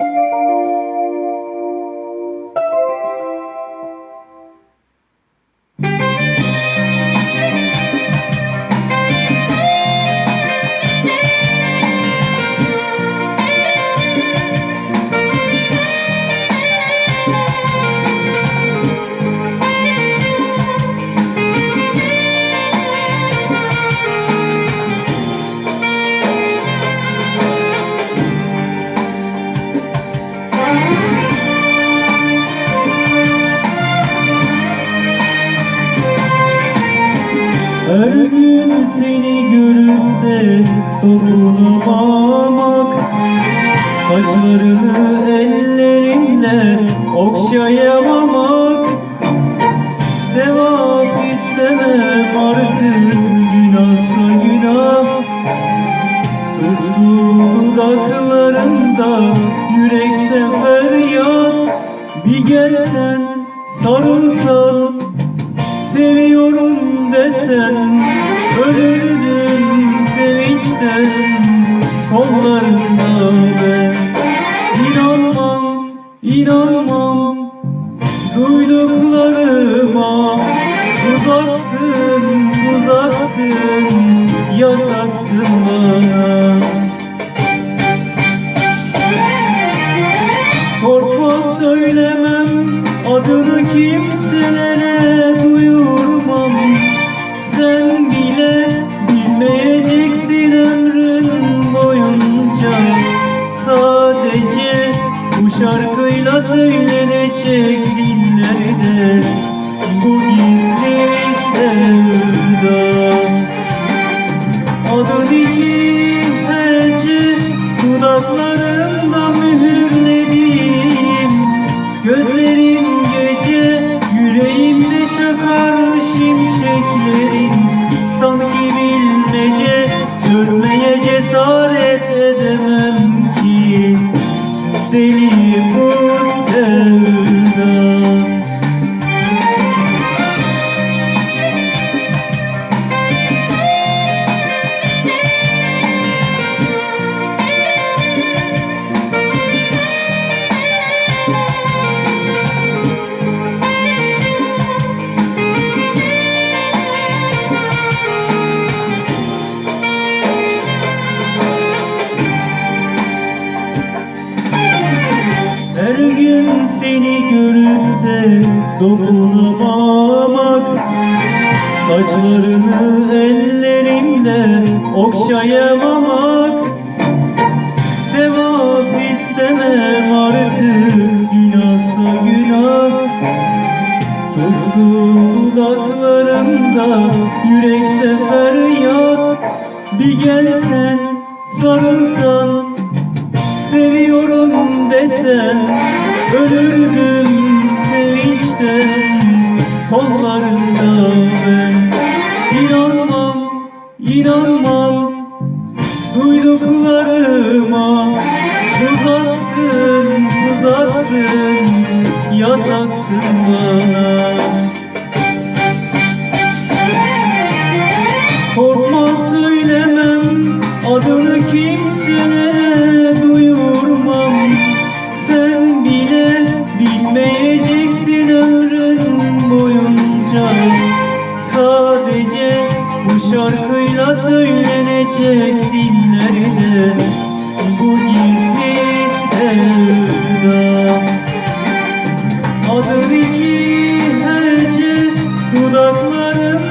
Música Her seni görüp de dokunamamak Saçlarını ellerimle okşayamamak. Sevap istemem artık günahsa günah. Sustu dudaklarında yürekte feryat. Bir gelsen sarılsan desen Ölürdüm sevinçten Kollarında ben İnanmam, inanmam. Duyduklarıma Uzaksın, uzaksın Yasaksın bana dele seni görüp de dokunamamak Saçlarını ellerimle okşayamamak. Sevap istemem artık günahsa günah. Sustu dudaklarımda yürekte feryat. Bir gelsen sarılsan Seviyorum desen kollarıma Uzatsın, uzatsın, yasaksın bana. Korkma söylemem, adını kimseye duyurmam. Sen bile bilmeyeceksin ömrün boyunca. Sıra söylenecek dillerde Bu gizli sevda. Adın iki herce dudaklarım